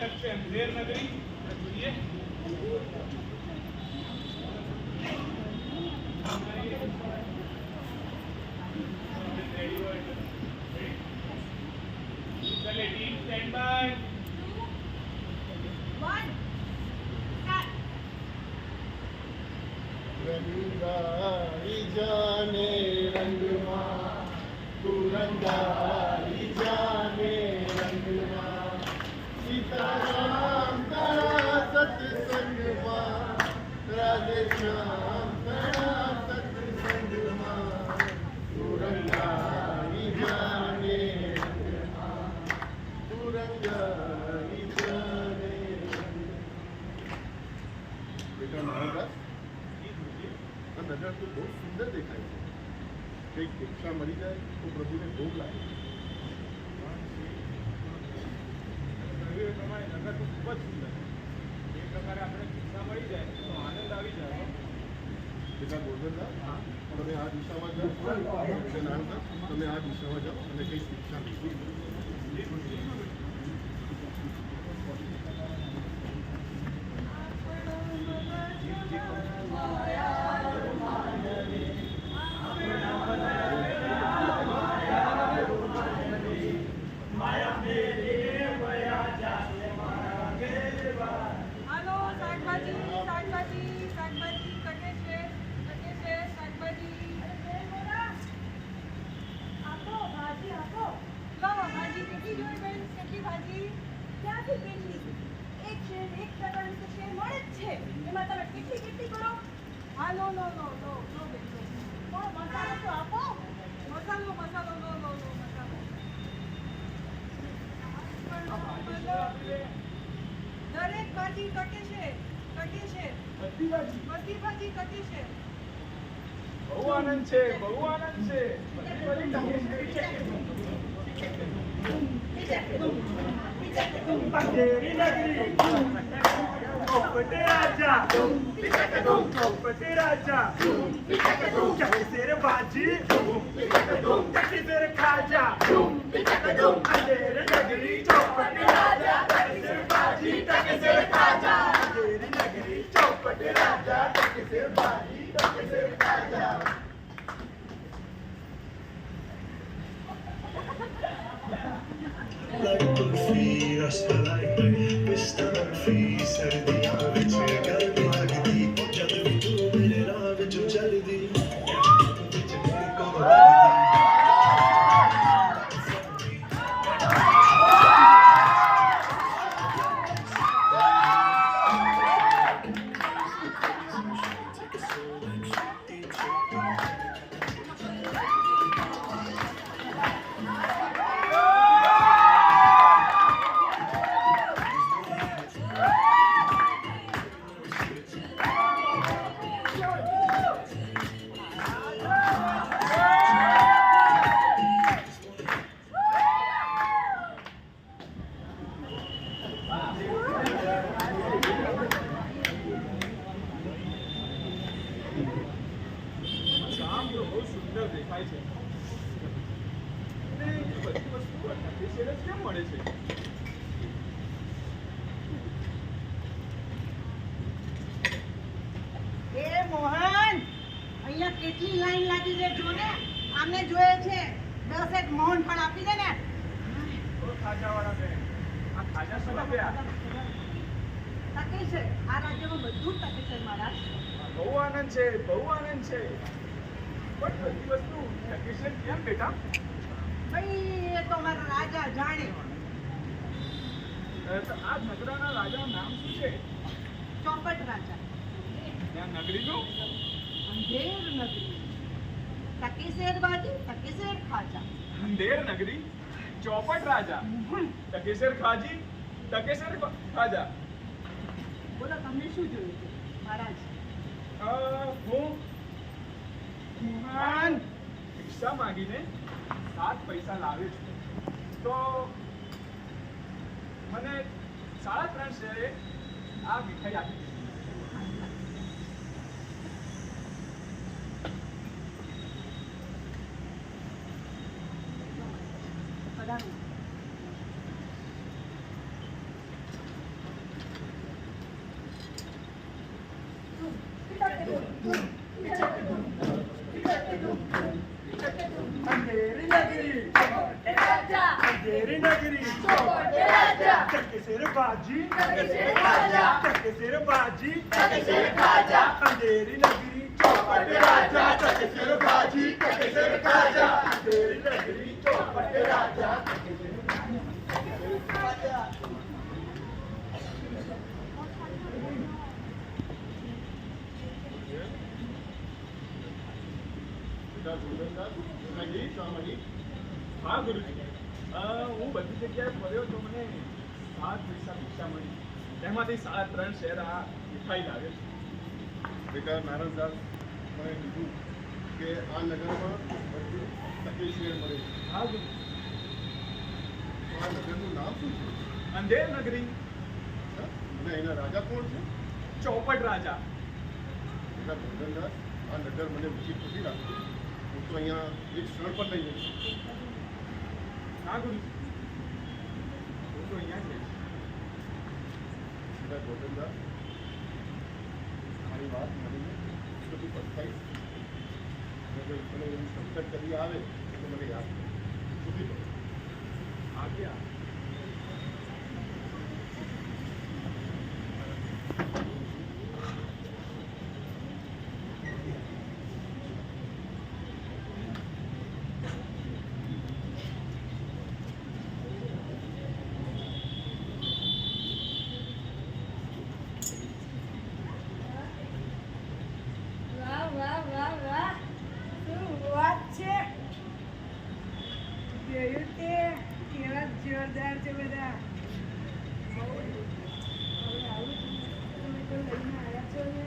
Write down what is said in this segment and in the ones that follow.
નાટક છે અંધેર નગરી જોઈએ Ready હોય તો. Ready? ચલે team stand by. રંગાઈ જાને આ બહુ સુંદર દેખાય છે કંઈક ભિક્ષા મળી જાય તો પ્રભુને ભોગ લાગે પ્રમાણે નગર તો ખૂબ જ સુંદર. એ પ્રકારે આપણે શિક્ષા મળી જાય તો આનંદ આવી જાય બેટા ગોરધનદા તમે આ દિશામાં જાઓ તમે આ દિશામાં જાઓ અને કંઈક શિક્ષા લીધી હાલો શાકભાજી શાકભાજી શાકભાજી કટે છે કટે છે શાકભાજી આપો ભાજી આપો લાવો ભાજી કેટલી જોઈ બેન કેટલી ભાજી ક્યાંથી કેટલી એક છે એક પ્રકારની તો છે મળે જ છે એમાં તમે કેટલી કેટલી કરો હા લો લો લો લો લો બેન લો પણ મસાલો તો આપો મસાલો મસાલો લો લો લો મસાલો દરેક ભાજી કટે છે કટે છે બધી બાજુ બધી ભાજી કટે છે બહુ આનંદ છે બહુ આનંદ છે બધી બાજુ ટકેશ કરી છે. અંધેરી નગરી પોપટ રાજા પોપટ રાજા ચકસેર બાજી ચકસેર ખાજા અંધેર નગરી ચોપટ રાજા Like the feast. કેટલી લાઈન લાગી છે જો ને આમને જોઈએ છે. દસ એક મોહન ફળ આપી દે ને. આપ્યા છે. આ રાજ્યમાં બધું ટકે છે મહારાજ. બહુ આનંદ છે બહુ આનંદ છે. પણ બધી વસ્તુ ટકેશ છે કેમ બેટા? ભાઈ એ તો મારા રાજા જાણે. આ નગરાના રાજાનું નામ શું છે? ચોપટ રાજા. ત્યાં નગરીનું અંધેર નગરી. ટકેશેર બાજી ટકેશેર ખાજા અંધેર નગરી ચોપટ રાજા ટકેસર ખાજી ટકેસર ખાજા બોલો તમને શું જોયું છે મહારાજ હું મોહન ભિક્ષા માંગીને સાત પૈસા લાવ્યો છું. તો મને સાડા ત્રણ શેરે આ મીઠાઈ આપી દીધી પધારો ચકેસર બાજી ચકેસર બાજી અંધેરી નગરી ચોપટ રાજા ચકેસર બાજી ચકેસર ખાજા અંધેરી નગરી ચોપટ રાજા બેટા ગોરધનદાસ દેખાઈ ગઈ શામળી હા ગુરુજી હું બધી જગ્યાએ ફર્યો તો મને સાત પૈસા ભિક્ષા મળી. તેમાંથી સાત ત્રણ શેર આ મીઠાઈ લાવ્યો છું. બેટા નારાયણદાસ મને કીધું કે આ નગરમાં બધું તકલીફ શેર મળે. હા ગુરુજી આ નગરનું નામ શું છે? અંધેર નગરી? અને એના રાજા કોણ છે? ચોપટ રાજા. બેટા ગોરધનદાસ આ નગર મને વિકસિત નથી લાગતું. હું તો અહીંયા એક ક્ષણ પણ નહીં જઈ શકું. હા ગુરુજી હું તો અહીંયા જ રહીશ. બેટા ગોરધનદાસ મારી વાત મને બધી પછતાઈશ અને જો મને એવું સંકટ કરી આવે તો મને યાદ સુધી પડે આજ્ઞા વાહ વાહ વાહ વાહ શું વાત છે જોયું તે કેવા જોરદાર છે બધા બહુ જ. હવે આવું તમે તો લઈને આવ્યા છો ને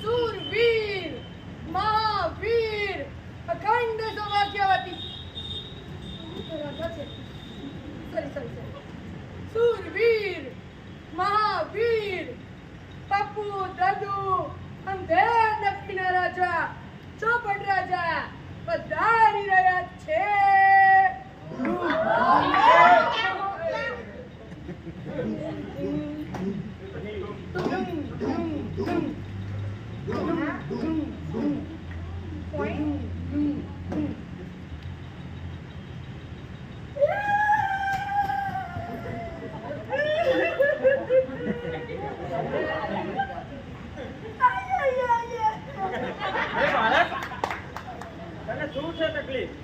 શૂરવીર મહાવીર અખંડ સૌભાગ્યવતી રાજા છે સોરી સોરી સોરી શૂરવીર મહાવીર પપ્પુ દાદુ અંધેર નગરીના રાજા ચોપટ રાજા પધારી રહ્યા છે અરે બાળક તને શું છે તકલીફ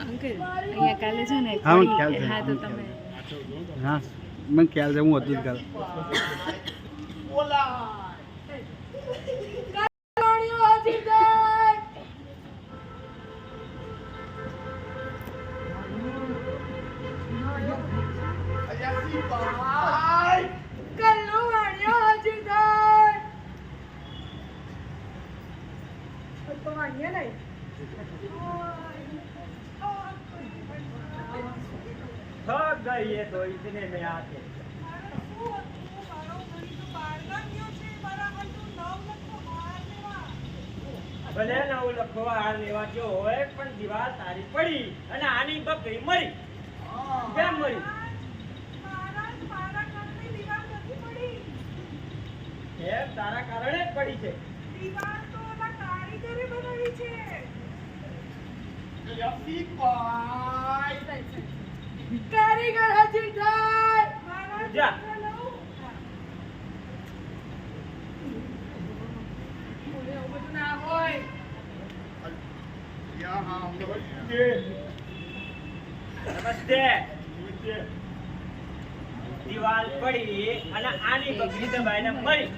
અંકલ અહીંયા કાલે છે ને હા, મને થોડી- ખ્યાલ છે. હા તો તમે હા મને ખ્યાલ છે હું હતું જ કાલે રાણીઓ थक गई है तो इतने में आके ભલે નવ લખો હાર લેવા જો હોય પણ દિવાલ તારી પડી અને આની બકરી મરી કેમ મરી કેમ તારા કારણે જ પડી છે. કારીગર હાજર થાય જા. એવું બધું ના હોય. યા હા અમદાવાદ નમસ્તે. દિવાલ પડી અને આની બકરી દબાઈને મરી.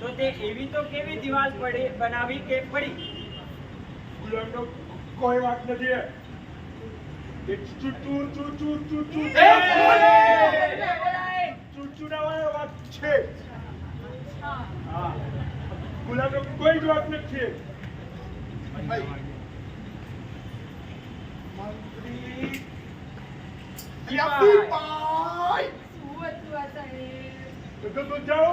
તો તે એવી તો કેવી દિવાલ પડી બનાવી કે પડી? ગુલામનો કોઈ વાત નથી. ચૂચૂડાવાળા વાત છે. હા. ગુલામનો કોઈ જ વાત નથી. મંત્રી. સાહેબ? તો તો જાઓ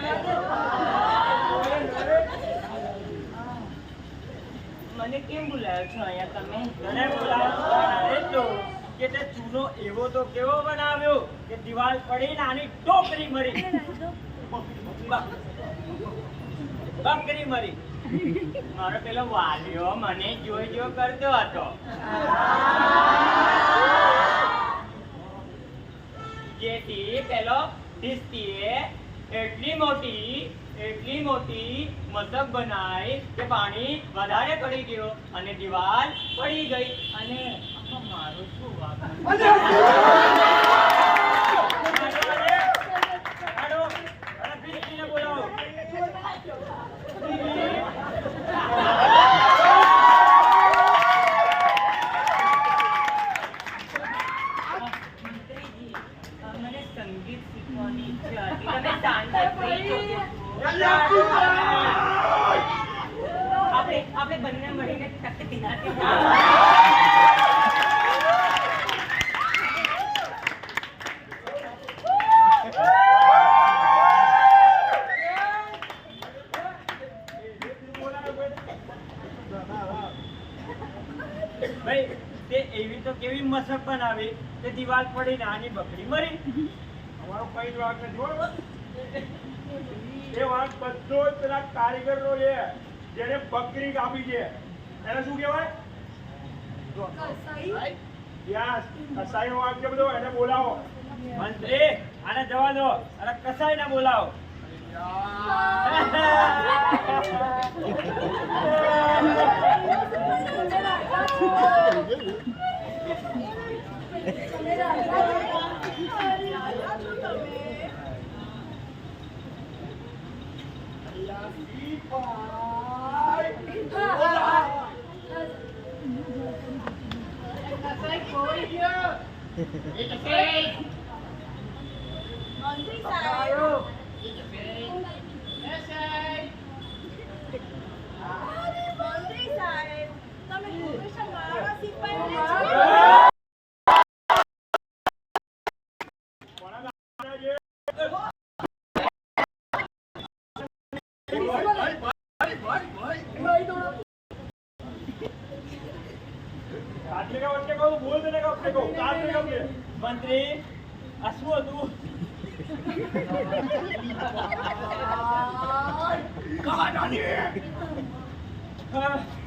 મને કેમ બોલાયો છો અહીંયા તમે? મને બોલાયો છો કે તે ચૂનો એવો તો કેવો બનાવ્યો કે દિવાલ પડી ને આની ટોકરી મરી. બકરી મરી. મારો પેલો વાલ્યો મને જોઈ જો કરતો હતો. જેથી પેલો ઢીસ્તીએ એટલી મોટી એટલી મોટી મથક બનાવી કે પાણી વધારે પડી ગયો અને દિવાલ પડી ગઈ અને મારું શું વાંક? હાલો, અરે, હાલો, અરે, ઢીસ્તીને બોલાવો. મંત્રીજી, અ, મને સંગીત શીખવાની ઈચ્છા હતી તમે સાંજે free છો કે? આપણે આપણે બંને મળીને તકતી ભાઈ તે એવી તો બનાવી તે દિવાલ પડી ને આની બકરી મરી અમારો કઈ વાંક નથી બરોબર એ વાંક બધો જ પેલા કારીગરનો છે જેને બકરી કાપી છે એને શું કહેવાય યસ કસાઈનો વાંક છે બધો એને બોલાવો મંત્રી આને જવા દો અને કસાઈ ને બોલાવો સાહેબ મંત્રી સાહેબ તમે હંમેશા મારા સિપાહીને જ કાટલે વચ્ચે કહું બોલ દેને કા વચ્ચે કહું કાટલે કા વચ્ચે મંત્રી આ શું હતું? હા.